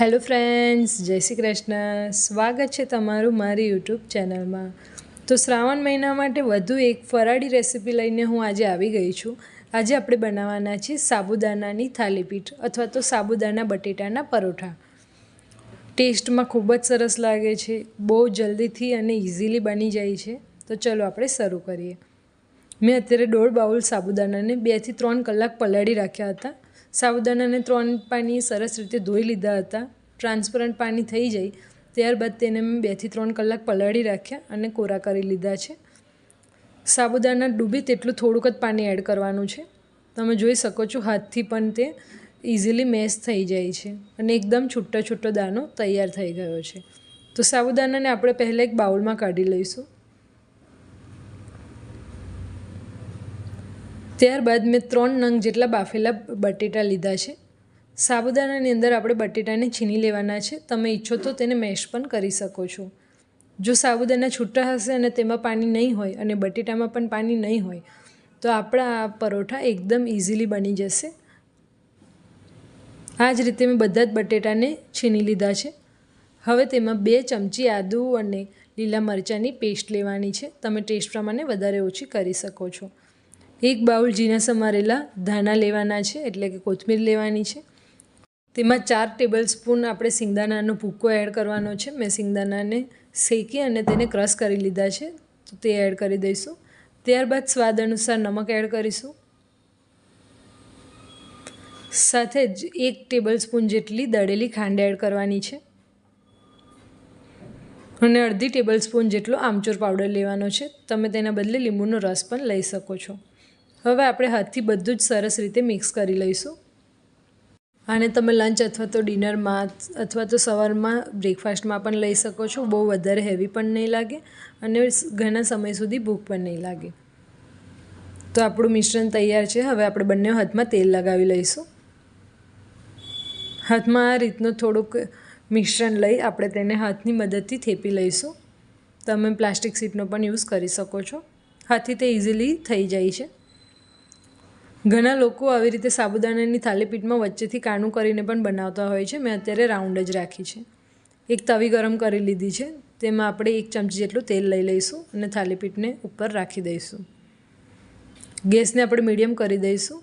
Hello friends, જય શ્રી કૃષ્ણ. સ્વાગત છે તમારું મારી યુટ્યુબ ચેનલમાં. તો શ્રાવણ મહિના માટે વધુ એક ફરાળી રેસીપી લઈને હું આજે આવી ગઈ છું. આજે આપણે બનાવવાના છીએ સાબુદાનાની થાલીપીઠ અથવા તો સાબુદાના બટેટાના પરોઠા. ટેસ્ટમાં ખૂબ જ સરસ લાગે છે, બહુ જલ્દીથી અને ઇઝીલી બની જાય છે. તો ચલો આપણે શરૂ કરીએ. મેં અત્યારે દોઢ બાઉલ સાબુદાનાને બેથી ત્રણ કલાક પલાળી રાખ્યા હતા. સાબુદાનાને ત્રણ પાણી સરસ રીતે ધોઈ લીધા હતા. ટ્રાન્સપરન્ટ પાણી થઈ જાય ત્યારબાદ તેને મેં બેથી ત્રણ કલાક પલાળી રાખ્યા અને કોરા કરી લીધા છે. સાબુદાના ડૂબે તેટલું થોડુંક જ પાણી એડ કરવાનું છે. તમે જોઈ શકો છો હાથથી પણ તે ઇઝીલી મેશ થઈ જાય છે અને એકદમ છૂટો છૂટો દાનો તૈયાર થઈ ગયો છે. તો સાબુદાનાને આપણે પહેલાં એક બાઉલમાં કાઢી લઈશું. ત્યારબાદ મેં ત્રણ નંગ જેટલા બાફેલા બટેટા લીધા છે. સાબુદાણાની અંદર આપણે બટેટાને છીની લેવાના છે. તમે ઈચ્છો તો તેને મેશ પણ કરી શકો છો. જો સાબુદાણા છૂટા હશે અને તેમાં પાણી નહીં હોય અને બટેટામાં પણ પાણી નહીં હોય, તો આપણા આ પરોઠા એકદમ ઇઝીલી બની જશે. આ જ રીતે મેં બધા જ બટેટાને છીની લીધા છે. હવે તેમાં બે ચમચી આદુ અને લીલા મરચાંની પેસ્ટ લેવાની છે. તમે ટેસ્ટ પ્રમાણે વધારે ઓછી કરી શકો છો. એક બાઉલ ઝીણા સમારેલા ધાણા લેવાના છે, એટલે કે કોથમીર લેવાની છે. તેમાં ચાર ટેબલ સ્પૂન આપણે સિંગદાણાનો ભૂક્કો એડ કરવાનો છે. મેં સિંગદાણાને શેકી અને તેને ક્રશ કરી લીધા છે. તો તે એડ કરી દઈશું. ત્યારબાદ સ્વાદ અનુસાર નમક એડ કરીશું. સાથે જ એક ટેબલ સ્પૂન જેટલી દળેલી ખાંડ એડ કરવાની છે. અને અડધી ટેબલ સ્પૂન જેટલો આમચૂર પાવડર લેવાનો છે. તમે તેના બદલે લીંબુનો રસ પણ લઈ શકો છો. હવે આપણે હાથથી બધું જ સરસ રીતે મિક્સ કરી લઈશું. આને તમે લંચ અથવા તો ડિનરમાં અથવા તો સવારમાં બ્રેકફાસ્ટમાં પણ લઈ શકો છો. બહુ વધારે હેવી પણ નહીં લાગે અને ઘણા સમય સુધી ભૂખ પણ નહીં લાગે. તો આપણું મિશ્રણ તૈયાર છે. હવે આપણે બંને હાથમાં તેલ લગાવી લઈશું. હાથમાં આ રીતનું થોડુંક મિશ્રણ લઈ આપણે તેને હાથની મદદથી થેપી લઈશું. તમે પ્લાસ્ટિક સીટનો પણ યુઝ કરી શકો છો. હાથથી તે ઇઝીલી થઈ જાય છે. ઘણા લોકો આવી રીતે સાબુદાણાની થાલીપીઠમાં વચ્ચેથી કાણું કરીને પણ બનાવતા હોય છે. મેં અત્યારે રાઉન્ડ જ રાખી છે. એક તવી ગરમ કરી લીધી છે. તેમાં આપણે એક ચમચી જેટલું તેલ લઈ લઈશું અને થાલીપીઠને ઉપર રાખી દઈશું. ગેસને આપણે મીડિયમ કરી દઈશું.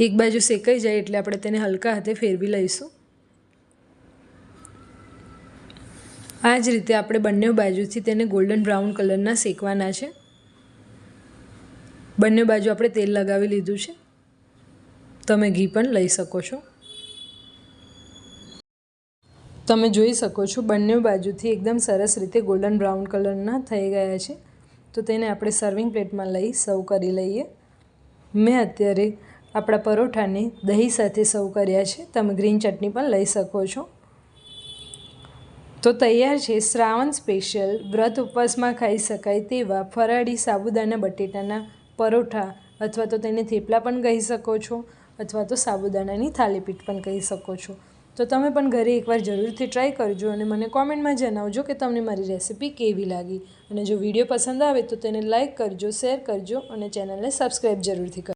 એક બાજુ શેકાઈ જાય એટલે આપણે તેને હલકા હાથે ફેરવી લઈશું. આ જ રીતે આપણે બંને બાજુથી તેને ગોલ્ડન બ્રાઉન કલરના શેકવાના છે. બંને બાજુ આપણે તેલ લગાવી લીધું છે. તમે ઘી પણ લઈ શકો છો. તમે જોઈ શકો છો બંને બાજુથી એકદમ સરસ રીતે ગોલ્ડન બ્રાઉન કલરના થઈ ગયા છે. તો તેને આપણે સર્વિંગ પ્લેટમાં લઈ સર્વ કરી લઈએ. મેં અત્યારે આપણા પરોઠાને દહીં સાથે સર્વ કર્યા છે. તમે ગ્રીન ચટણી પણ લઈ શકો છો. તો તૈયાર છે શ્રાવણ સ્પેશિયલ વ્રત ઉપવાસમાં ખાઈ શકાય તેવા ફરાળી સાબુદાના બટેટાના પરોઠા અથવા તો તેને થેપલા પણ કહી શકો છો અથવા તો સાબુદાણાની થાલીપીઠ પણ કહી શકો છો. તો તમે પણ ઘરે એકવાર જરૂરથી ટ્રાય કરજો અને મને કોમેન્ટમાં જણાવજો કે તમને મારી રેસિપી કેવી લાગી. અને જો વીડિયો પસંદ આવે તો તેને લાઇક કરજો શેર કરજો અને ચેનલને સબસ્ક્રાઈબ જરૂરથી કરજો